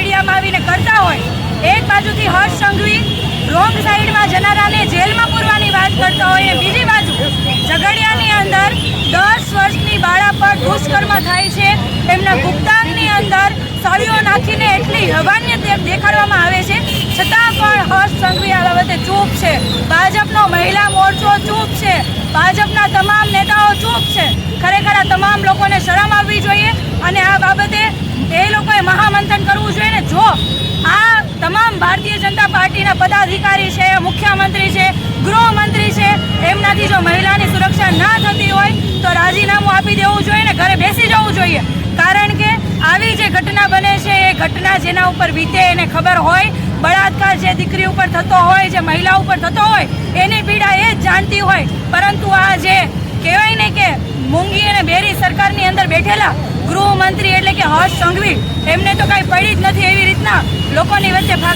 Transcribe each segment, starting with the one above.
મીડિયામાં આવીને કરતા હોય, એક બાજુથી હર્ષ સંઘવી રોંગ સાઈડમાં જનારાને જેલમાં પૂરવાની વાત કરતા હોય અને બીજી બાજુ ઝઘડિયાની અંદર દસ વર્ષની બાળા પર દુષ્કર્મ થાય છે. તેમના ગુપ્તાંગની અંદર સળીઓ નાખીને એટલી રવાન્ય દેખાડવામાં આવે છે. છતાં પણ હર્ષ સંઘવી આ બાબતે ચૂપ છે. ભાજપનો મહિલા મોરચો ચૂપ છે. ભાજપના તમામ નેતાઓ ચૂપ છે. ખરેખર આ તમામ લોકોને શરમ આવવી જોઈએ અને આ બાબતે એ લોકોએ મહામંથન કરવું જનતા પદાધિકારી છે, મુખ્યમંત્રી છે, ગૃહમંત્રી છે, એમનાથી જો મહિલાની સુરક્ષા ના થતી હોય તો રાજીનામું આપી દેવું જોઈએ ને ઘરે બેસી જવું જોઈએ. કારણ કે આવી જે ઘટના બને છે, એ ઘટના જેના ઉપર વીતે એને ખબર હોય, બળાત્કાર જે દીકરી ઉપર થતો હોય, જે મહિલા ઉપર થતો હોય, એની પીડા એ જ જાણતી હોય. પરંતુ આ જે કહેવાય ને કે મૂંગી અને બેરી સરકારની અંદર બેઠેલા ગૃહમંત્રી એટલે કે હર્ષ સંઘવી, એમને તો કાંઈ પડી જ નથી એવી રીતના લોકોની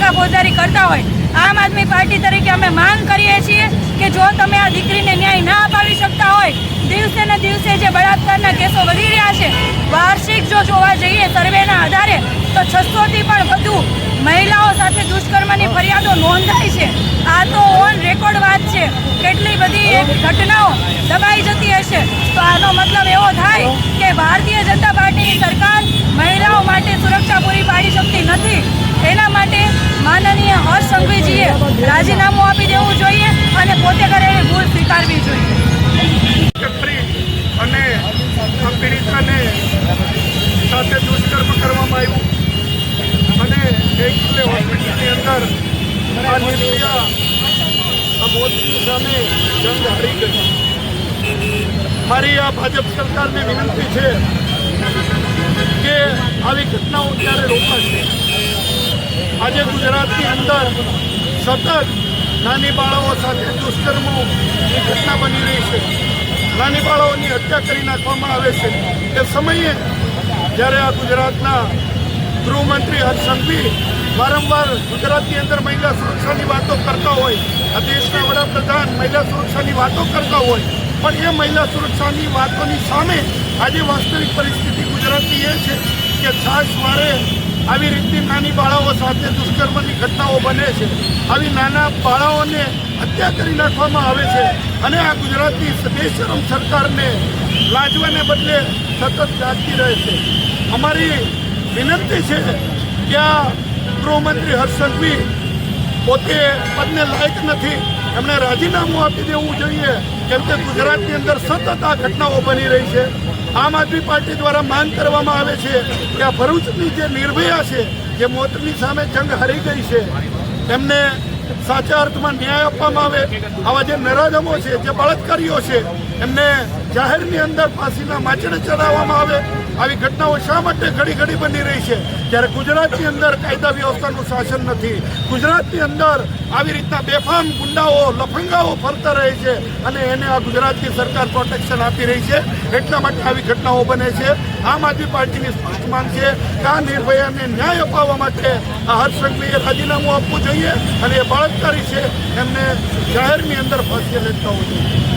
વચ્ચે ફોજદારી કરતા હોય, આમ આદમી પાર્ટી તરીકે અમે માંગ કરીએ છીએ કે જો તમે આ દીકરીને ન્યાય ના અપાવી શકતા હોય, દિવસે ને દિવસે જે બળાત્કારના કેસો વધી રહ્યા છે, વાર્ષિક જો જોવા જઈએ સર્વેના આધારે, તો છસોથી પણ વધુ મહિલાઓ સાથે દુષ્કર્મની ફરિયાદો નોંધાય છે. આ તો ઓન રેકોર્ડ વાત છે. કેટલી બધી ઘટનાઓ દબાઈ જતી હશે તો આનો મતલબ એવો થાય કે ભારતીય જનતા પાર્ટીની સરકાર મહિલાઓ માટે સુરક્ષા પૂરી પાડી શકતી નથી એના માટે માનનીય હર્ષ સંઘવીજીએ રાજીનામું આપી દેવું જોઈએ અને પોતે કરેલી ભૂલ સ્વીકારવી જોઈએ. અને પીડિતાને સાથે દુષ્કર્મ કરવામાં આવ્યું. અને એક હોસ્પિટલની અંદર આ નિર્ણયા આ મોતની સામે જંગ હારી ગઈ. મારી આ ભાજપ સરકારને વિનંતી છે કે આવી ઘટનાઓ ક્યારે રોકાશે. આજે ગુજરાતની અંદર સતત નાની બાળાઓ સાથે દુષ્કર્મોની ઘટના બની રહી છે. નાની બાળાઓની હત્યા કરી નાખવામાં આવે છે. એ સમયે જ્યારે આ ગુજરાતના ગૃહમંત્રી હર્ષ સંઘવી વારંવાર ગુજરાતની અંદર મહિલા સુરક્ષાની વાતો કરતા હોય, આ દેશના વડાપ્રધાન મહિલા સુરક્ષાની વાતો કરતા હોય, પણ એ મહિલા સુરક્ષાની વાતોની સામે આજે વાસ્તવિક પરિસ્થિતિ ગુજરાતની એ છે કે છાશ વારે આવી રીતની નાની બાળાઓ સાથે દુષ્કર્મની ઘટનાઓ બને છે. આવી નાના બાળાઓને હત્યા કરી નાખવામાં આવે છે અને આ ગુજરાતની બેશરમ સરકારને લાજવાને બદલે સતત જાગતી રહે છે. અમારી વિનંતી છે કે આ ગૃહમંત્રી હર્ષ પોતે પદને લાયક નથી. એમણે રાજીનામું આપી દેવું જોઈએ, કેમ કે ગુજરાતની અંદર સતત આ ઘટનાઓ બની રહી છે. આમ આદમી પાર્ટી દ્વારા માંગ કરવામાં આવે છે કે આ ભરૂચની જે નિર્ભયા છે, જે મોતની સામે જંગ હારી ગઈ છે એમને સાચા અર્થમાં ન્યાય આપવામાં આવે. આવા જે નરાધમો છે, જે બળાત્કારીઓ છે, એમને જાહેરની અંદર ફાંસીના માછડે ચડાવવામાં આવે, આવી ઘટનાઓ શા માટે ઘડી ઘડી બની રહી છે? જ્યારે ગુજરાતની અંદર કાયદા વ્યવસ્થાનું શાસન નથી, ગુજરાતની અંદર આવી રીતના બેફામ ગુંડાઓ, લફંગાઓ ફરતા રહે છે અને એને આ ગુજરાતની સરકાર પ્રોટેક્શન આપી રહી છે. એટલા માટે આવી ઘટનાઓ બને છે. આમ આદમી પાર્ટીની સ્પષ્ટ માંગ છે કે આ નિર્ભયાને ન્યાય અપાવવા માટે આ હર્ષ સંઘવીએ રાજીનામું આપવું જોઈએ અને એ બળાત્કારી છે. એમને જાહેરની અંદર ફાંસી લેતા હોવું જોઈએ.